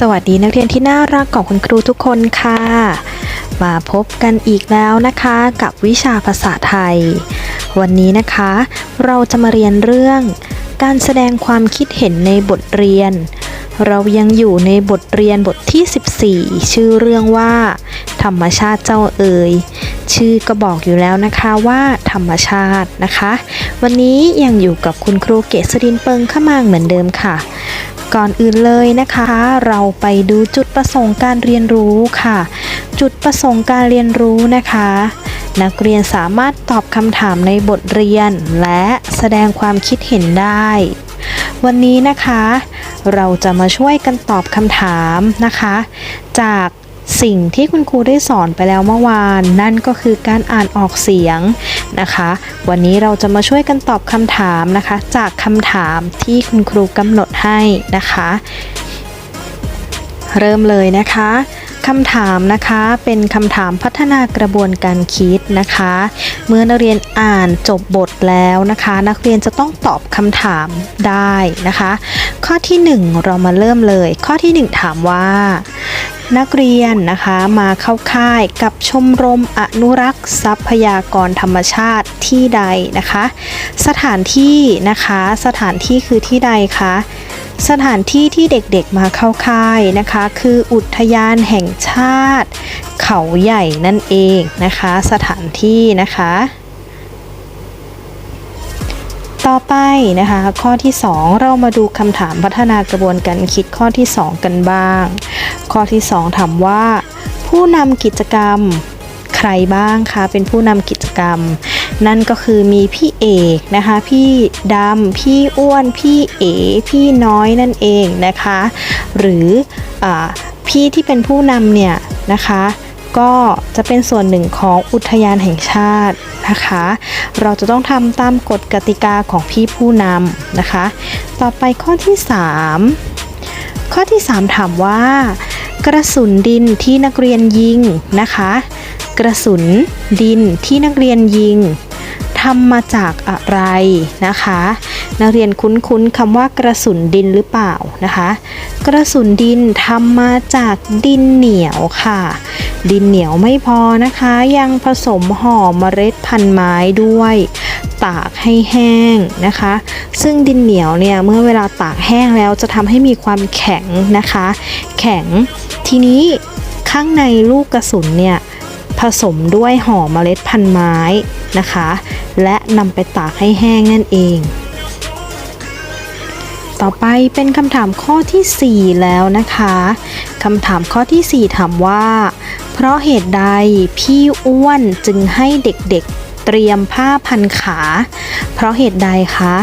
สวัสดีนักเรียนที่น่ารักของคุณครูทุกคนค่ะ มาพบกันอีกแล้วนะคะกับวิชาภาษาไทย วันนี้นะคะ เราจะมาเรียนเรื่อง การแสดงความคิดเห็นในบทเรียน เรายังอยู่ในบทเรียนบทที่ 14 ชื่อเรื่องว่า ธรรมชาติเจ้าเอ๋ยชื่อก็บอกอยู่แล้วนะคะว่าธรรมชาตินะคะ วันนี้ยังอยู่กับคุณครูเกษรินเปิงขมางเหมือนเดิมค่ะ ก่อนอื่นเลยนะคะ เราไปดูจุดประสงค์การเรียนรู้ค่ะ จุดประสงค์การเรียนรู้นะคะ นักเรียนสามารถตอบคำถามในบทเรียน และแสดงความคิดเห็นได้ วันนี้นะคะ เราจะมาช่วยกันตอบคำถามนะคะ จาก สิ่งที่คุณครูได้สอนไปแล้วเมื่อวาน นั่นก็คือการอ่านออกเสียงนะคะ วันนี้เราจะมาช่วยกันตอบคำถามนะคะ จากคำถามที่คุณครูกำหนดให้นะคะ เริ่มเลยนะคะคำถามนะคะเป็นคำถามพัฒนากระบวนการคิดนะคะ เมื่อนักเรียนอ่านจบบทแล้วนะคะ นักเรียนจะต้องตอบคำถามได้นะคะ ข้อที่หนึ่งเรามาเริ่มเลย ข้อที่หนึ่งถามว่า นักเรียนนะคะมาเข้าค่ายกับชมรมอนุรักษ์ทรัพยากรธรรมชาติที่ใดนะคะ สถานที่นะคะสถานที่คือที่ใดคะสถานที่ที่เด็กๆมาเข้าค่ายนะคะ คืออุทยานแห่งชาติ เขาใหญ่นั่นเองนะคะ สถานที่นะคะ ต่อไปนะคะ ข้อที่ 2 เรามาดูคำถามพัฒนากระบวนการคิดข้อที่ 2 กันบ้าง ข้อที่ 2 ถามว่า ผู้นำกิจกรรมใครบ้างคะเป็นผู้นำกิจกรรม นั่นก็คือมีพี่เอกนะคะ พี่ดำพี่อ้วน พี่เอ พี่น้อยนั่นเองนะคะ หรืออพี่ที่เป็นผู้นำเนี่ยนะคะ ก็จะเป็นส่วนหนึ่งของอุทยานแห่งชาตินะคะ เราจะต้องทำตามกฎกติกาของพี่ผู้นำนะคะ ต่อไปข้อที่ 3 ข้อที่ 3 ถามว่า กระสุนดินที่นักเรียนยิงนะคะ กระสุนดินที่นักเรียนยิงทำมาจากอะไรนะคะ นักเรียนคุ้นๆคำว่ากระสุนดินหรือเปล่านะคะ กระสุนดินทำมาจากดินเหนียวค่ะ ดินเหนียวไม่พอนะคะ ยังผสมห่อเมล็ดพันธุ์ไม้ด้วย ตากให้แห้งนะคะ ซึ่งดินเหนียวเนี่ยเมื่อเวลาตากแห้งแล้วจะทำให้มีความแข็งนะคะ แข็งทีนี้ข้างในลูกกระสุนเนี่ยผสมด้วยห่อเมล็ดพันธุ์ไม้นะคะ และนำไปตากให้แห้งนั่นเอง ต่อไปเป็นคำถามข้อทีสี่4 แล้วนะคะคำถามข้อทีสี่4 ถามว่า เพราะเหตุใดพี่อ้วนจึงให้เด็กๆเตรียมผ้าพันขา เพราะเหตุใดคะ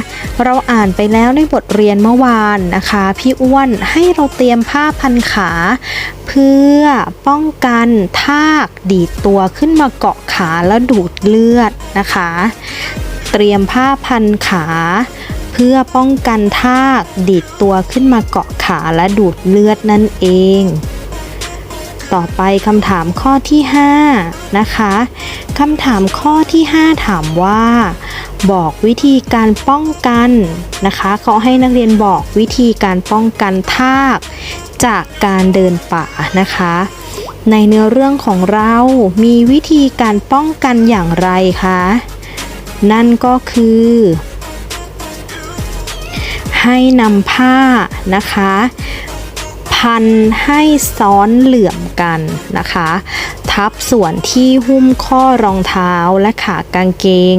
เราอ่านไปแล้วในบทเรียนเมื่อวานนะคะ พี่อ้วนให้เราเตรียมผ้าพันขา เพื่อป้องกันทากดีดตัวขึ้นมาเกาะขาแล้วดูดเลือดนะคะ เตรียมผ้าพันขาเพื่อป้องกันทากดีดตัวขึ้นมาเกาะขาและดูดเลือดนั่นเอง ต่อไปคำถามข้อที่ 5 นะคะคำถามข้อที่ 5 ถามว่า บอกวิธีการป้องกันนะคะเขาให้นักเรียนบอกวิธีการป้องกันทากจากการเดินป่านะคะ ในเนื้อเรื่องของเรามีวิธีการป้องกันอย่างไรคะนั่นก็คือ ให้นำผ้านะคะ พันให้ซ้อนเหลื่อมกันนะคะ ทับส่วนที่หุ้มข้อรองเท้าและขากางเกง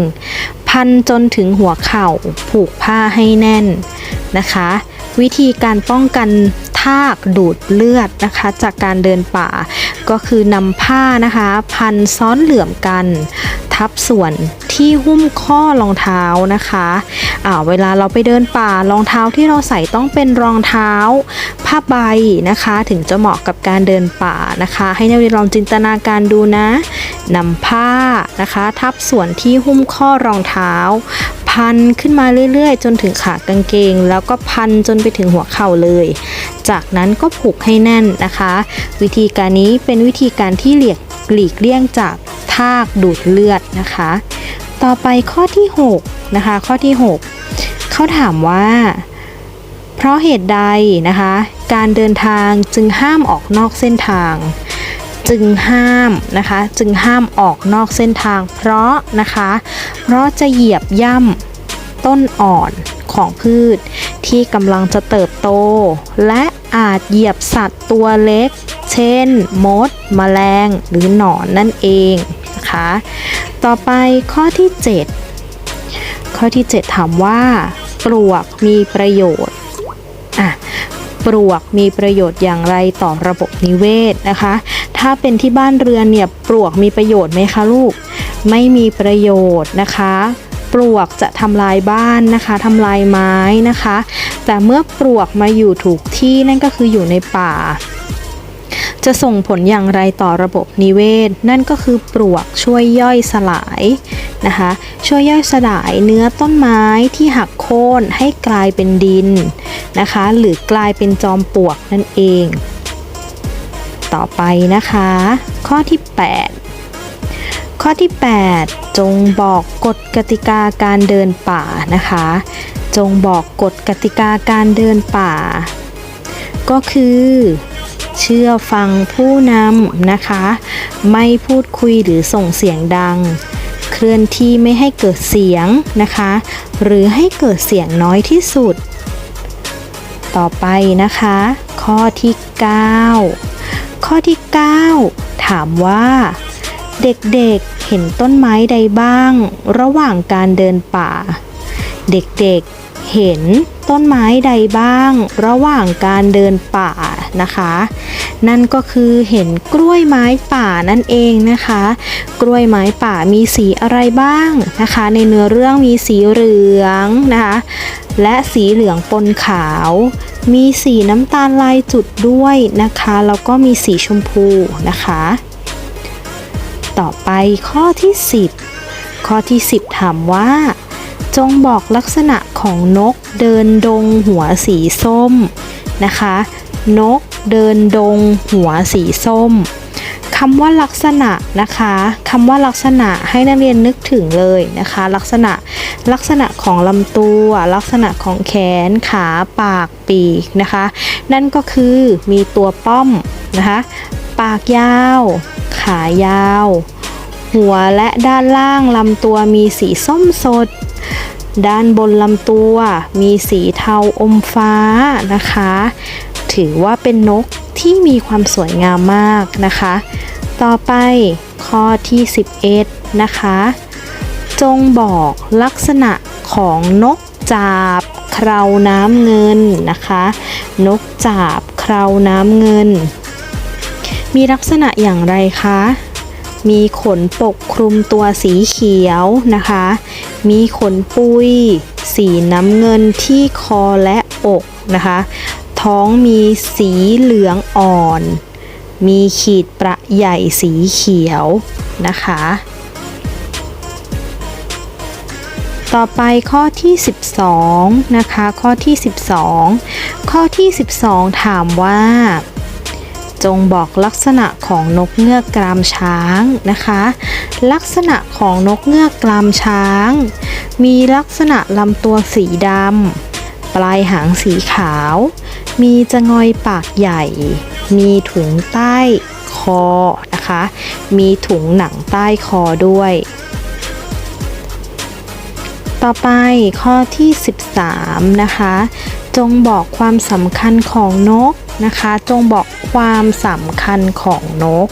พันจนถึงหัวเข่าผูกผ้าให้แน่นนะคะ วิธีการป้องกันทากดูดเลือดนะคะ จากการเดินป่าก็คือนำผ้านะคะ พันซ้อนเหลื่อมกัน ทับส่วนที่หุ้มข้อรองเท้านะคะอ่าเวลาเราไปเดินป่ารองเท้าที่เราใส่ต้องเป็นรองเท้าผ้าใบนะคะ ถึงจะเหมาะกับการเดินป่านะคะ ให้นักเรียนลองจินตนาการดูนะนำผ้านะคะ ทับส่วนที่หุ้มข้อรองเท้า พันขึ้นมาเรื่อยๆ จนถึงขากางเกง แล้วก็พันจนไปถึงหัวเข่าเลย จากนั้นก็ผูกให้แน่นนะคะ วิธีการนี้เป็นวิธีการที่เหลียกหลีกเลี่ยงจาก ทากดูดเลือดนะคะ ต่อไปข้อที่6นะคะข้อที่ 6เขาถามว่า เพราะเหตุใดนะคะ การเดินทางจึงห้ามออกนอกเส้นทาง จึงห้ามนะคะจึงห้ามออกนอกเส้นทาง เพราะนะคะ เพราะจะเหยียบย่ำต้นอ่อนของพืชที่กำลังจะเติบโต และอาจเหยียบสัตว์ตัวเล็ก เช่น มด แมลง หรือหนอนนั่นเอง ต่อไปข้อที่ 7 ข้อที่ 7 ถามว่า ปลวกมีประโยชน์อะปลวกมีประโยชน์อย่างไรต่อระบบนิเวศนะคะ ถ้าเป็นที่บ้านเรือนเนี่ยปลวกมีประโยชน์ไหมคะลูก ไม่มีประโยชน์นะคะ ปลวกจะทำลายบ้านนะคะทำลายไม้นะคะ แต่เมื่อปลวกมาอยู่ถูกที่นั่นก็คืออยู่ในป่า จะส่งผลอย่างไรต่อระบบนิเวศ นั่นก็คือปลวกช่วยย่อยสลายนะคะ ช่วยย่อยสลายเนื้อต้นไม้ที่หักโค่นให้กลายเป็นดินนะคะ หรือกลายเป็นจอมปลวกนั่นเอง ต่อไปนะคะ ข้อที่ 8 ข้อที่ 8 จงบอกกฎกติกาการเดินป่านะคะ จงบอกกฎกติกาการเดินป่า ก็คือ เชื่อฟังผู้นำนะคะ ไม่พูดคุยหรือส่งเสียงดัง เคลื่อนที่ไม่ให้เกิดเสียงนะคะ หรือให้เกิดเสียงน้อยที่สุด ต่อไปนะคะ ข้อที่ 9 ข้อที่ 9 ถามว่า เด็กๆเห็นต้นไม้ใดบ้าง ระหว่างการเดินป่า เด็กๆเห็นต้นไม้ใดบ้าง ระหว่างการเดินป่า นะคะ นั่นก็คือเห็นกล้วยไม้ป่านั่นเองนะคะ กล้วยไม้ป่ามีสีอะไรบ้างนะคะ ในเนื้อเรื่องมีสีเหลืองนะคะ และสีเหลืองปนขาว มีสีน้ำตาลลายจุดด้วยนะคะแล้วก็มีสีชมพูนะคะ ต่อไปข้อที่ 10 ข้อที่ 10 ถามว่าจงบอกลักษณะของนกเดินดงหัวสีส้มนะคะ นกเดินดง หัวสีส้มคำว่าลักษณะนะคะคำว่าลักษณะให้นักเรียนนึกถึงเลยนะคะ ลักษณะลักษณะของลำตัว ลักษณะของแขนขาปากปีกนะคะ นั่นก็คือมีตัวป้อมนะคะปากยาว ขายาว หัวและด้านล่างลำตัวมีสีส้มสด ด้านบนลำตัวมีสีเทาอมฟ้านะคะ ถือว่าเป็นนกที่มีความสวยงามมากนะคะ ต่อไปข้อที่ 11 นะคะ จงบอกลักษณะของนกจาบคราวน้ำเงินนะคะ นกจาบคราวน้ำเงิน มีลักษณะอย่างไรคะ มีขนปกคลุมตัวสีเขียวนะคะ มีขนปุย สีน้ำเงินที่คอและอกนะคะ ท้องมีสีเหลืองอ่อน มีขีดประใหญ่สีเขียวนะคะ ต่อไปข้อที่ 12 นะคะ ข้อที่ 12 ข้อที่ 12 ถามว่าจงบอกลักษณะของนกเงือกกรามช้างนะคะ ลักษณะของนกเงือกกรามช้าง มีลักษณะลำตัวสีดำ ปลายหางสีขาว มีจะงอยปากใหญ่ มีถุงใต้คอนะคะ มีถุงหนังใต้คอด้วย ต่อไปข้อที่ 13 นะคะ จงบอกความสำคัญของนกนะคะ จงบอกความสำคัญของนก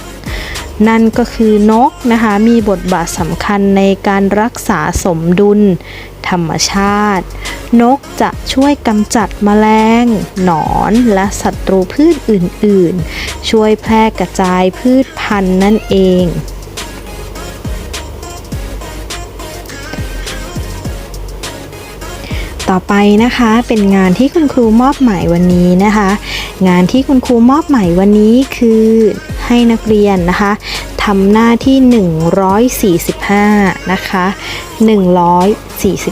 นั่นก็คือนกนะคะมีบทบาทสำคัญในการรักษาสมดุลธรรมชาติ นกจะช่วยกำจัดแมลง หนอนและศัตรูพืชอื่น ๆ ช่วยแพร่กระจายพืชพันธุ์นั่นเองต่อไปนะคะเป็นงานที่คุณครูมอบหมายวันนี้นะคะ งานที่คุณครูมอบหมายวันนี้คือให้นักเรียนนะคะทำหน้าที่ 145 นะคะ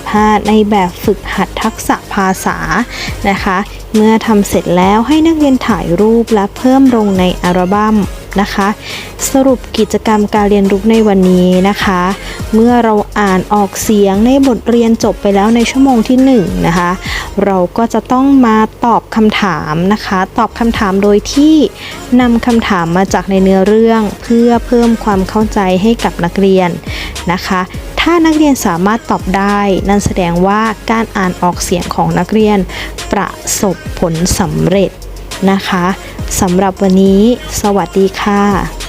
45 ในแบบฝึกหัดทักษะภาษานะคะ เมื่อทำเสร็จแล้วให้นักเรียนถ่ายรูปและเพิ่มลงในอัลบั้มนะคะ สรุปกิจกรรมการเรียนรู้ในวันนี้นะคะ เมื่อเราอ่านออกเสียงในบทเรียนจบไปแล้วในชั่วโมงที่1นงนะคะ เราก็จะต้องมาตอบคำถามนะคะ ตอบคำถามโดยที่นำคำถามมาจากในเนื้อเรื่อง เพื่อเพิ่มความเข้าใจให้กับนักเรียนนะคะ ถ้านักเรียนสามารถตอบได้ นั่นแสดงว่าการอ่านออกเสียงของนักเรียน ประสบผลสำเร็จนะคะสำหรับวันนี้ สวัสดีค่ะ